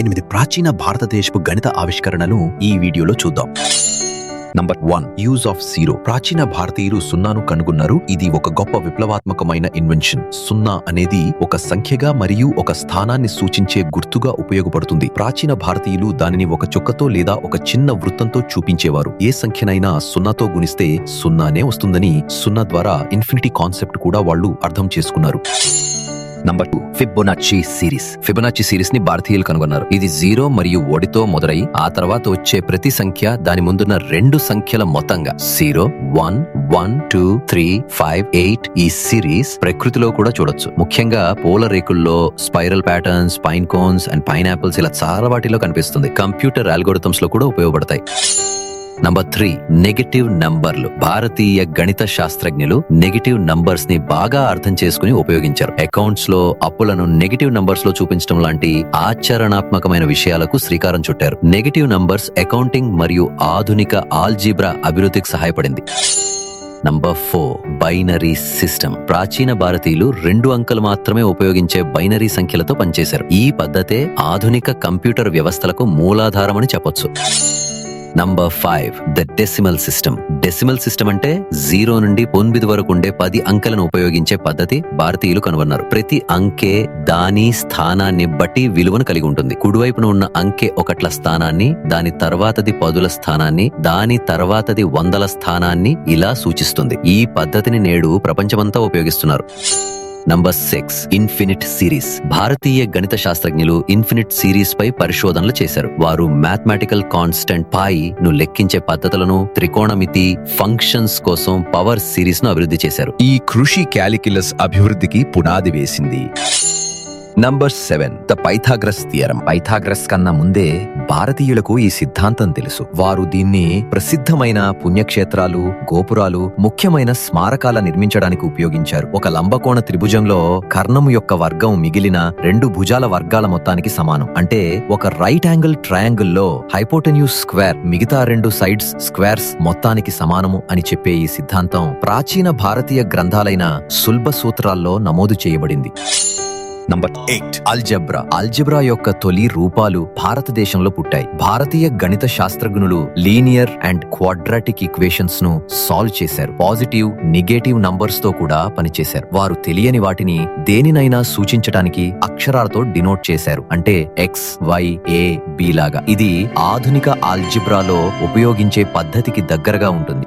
ఎనిమిది ప్రాచీన భారతదేశపు గణిత ఆవిష్కరణలు ఈ వీడియోలో చూద్దాం. Number one use of zero ప్రాచీన భారతీయులు సున్నాను కనుగొన్నారు. ఇది ఒక గొప్ప విప్లవాత్మకమైన ఇన్వెన్షన్ సున్నా అనేది ఒక సంఖ్యగా మరియు ఒక స్థానాన్ని సూచించే గుర్తుగా ఉపయోగపడుతుంది. ప్రాచీన భారతీయులు దానిని ఒక చుక్కతో లేదా ఒక చిన్న వృత్తంతో చూపించేవారు. ఏ సంఖ్యనైనా సున్నాతో గుణిస్తే సున్నానే వస్తుందని సున్నా ద్వారా ఇన్ఫినిటీ కాన్సెప్ట్ కూడా వాళ్ళు అర్థం చేసుకున్నారు. Number two Fibonacci series Fibonacci సిరీస్ని భారతీయులు కనుగొన్నారు. ఇది జీరో మరియు ఒకటితో మొదలై ఆ తర్వాత వచ్చే ప్రతి సంఖ్య దాని ముందున్న రెండు సంఖ్యల మొత్తంగా. Zero one one two three five eight ఈ సిరీస్ ప్రకృతిలో కూడా చూడొచ్చు. ముఖ్యంగా పూల రేకుల్లో spiral patterns pine cones and pineapples ఇలా చాలా వాటిలో కనిపిస్తుంది. కంప్యూటర్ ఆల్గోరిథమ్స్లో కూడా ఉపయోగపడతాయి. నంబర్ త్రీ నెగటివ్ నంబర్లు భారతీయ గణిత శాస్త్రజ్ఞులు నెగటివ్ నంబర్స్ని బాగా అర్థం చేసుకుని ఉపయోగించారు. అకౌంట్స్లో అప్పులను నెగటివ్ నంబర్స్లో చూపించడం లాంటి ఆచరణాత్మకమైన విషయాలకు శ్రీకారం చుట్టారు. నెగటివ్ నంబర్స్ అకౌంటింగ్ మరియు ఆధునిక ఆల్జీబ్రా అభివృద్ధికి సహాయపడింది. నంబర్ ఫోర్ బైనరీ సిస్టమ్ ప్రాచీన భారతీయులు రెండు అంకెలు మాత్రమే ఉపయోగించే బైనరీ సంఖ్యలతో పనిచేశారు. ఈ పద్ధతే ఆధునిక కంప్యూటర్ వ్యవస్థలకు మూలాధారమని చెప్పొచ్చు. Number five the decimal system decimal system అంటే జీరో నుండి తొమ్మిది వరకు ఉండే పది అంకెలను ఉపయోగించే పద్ధతి భారతీయులు కనుగొన్నారు. ప్రతి అంకె దాని స్థానాన్ని బట్టి విలువను కలిగి ఉంటుంది. కుడివైపున ఉన్న అంకె ఒకట్ల స్థానాన్ని దాని తర్వాతది పదుల స్థానాన్ని దాని తర్వాతది వందల స్థానాన్ని ఇలా సూచిస్తుంది. ఈ పద్ధతిని నేడు ప్రపంచమంతా ఉపయోగిస్తున్నారు. నంబర్ సిక్స్ ఇన్ఫినిట్ సిరీస్ భారతీయ గణిత శాస్త్రజ్ఞులు ఇన్ఫినిట్ సిరీస్ పై పరిశోధనలు చేశారు. వారు మ్యాథమెటికల్ కాన్స్టెంట్ పై ను లెక్కించే పద్ధతులను త్రికోణమితి ఫంక్షన్స్ కోసం పవర్ సిరీస్ను అభివృద్ధి చేశారు. ఈ కృషి క్యాలిక్యులస్ అభివృద్ధికి పునాది వేసింది. Number seven the Pythagoras theorem Pythagoras కన్నా ముందే భారతీయులకు ఈ సిద్ధాంతం తెలుసు. వారు దీన్ని ప్రసిద్ధమైన పుణ్యక్షేత్రాలు గోపురాలు ముఖ్యమైన స్మారకాల నిర్మించడానికి ఉపయోగించారు. ఒక లంబకోణ త్రిభుజంలో కర్ణము యొక్క వర్గం మిగిలిన రెండు భుజాల వర్గాల మొత్తానికి సమానం. అంటే ఒక రైట్ యాంగిల్ ట్రయాంగిల్లో హైపోటెన్యూస్ స్క్వేర్ మిగతా రెండు సైడ్స్ స్క్వేర్స్ మొత్తానికి సమానము అని చెప్పే ఈ సిద్ధాంతం ప్రాచీన భారతీయ గ్రంథాలైన సుల్భ సూత్రాల్లో నమోదు చేయబడింది. నంబర్ ఎయిట్ అల్జబ్రా అల్జబ్రా యొక్క తొలి రూపాలు భారతదేశంలో పుట్టాయి. భారతీయ గణిత శాస్త్రజ్ఞులు లీనియర్ అండ్ క్వాడ్రాటిక్ ఈక్వేషన్స్ను సాల్వ్ చేశారు. పాజిటివ్ నెగేటివ్ నంబర్స్తో కూడా పనిచేశారు. వారు తెలియని వాటిని దేనినైనా సూచించడానికి అక్షరాలతో డినోట్ చేశారు. అంటే ఎక్స్ వై ఏ బి లాగా. ఇది ఆధునిక ఆల్జిబ్రాలో ఉపయోగించే పద్ధతికి దగ్గరగా ఉంటుంది.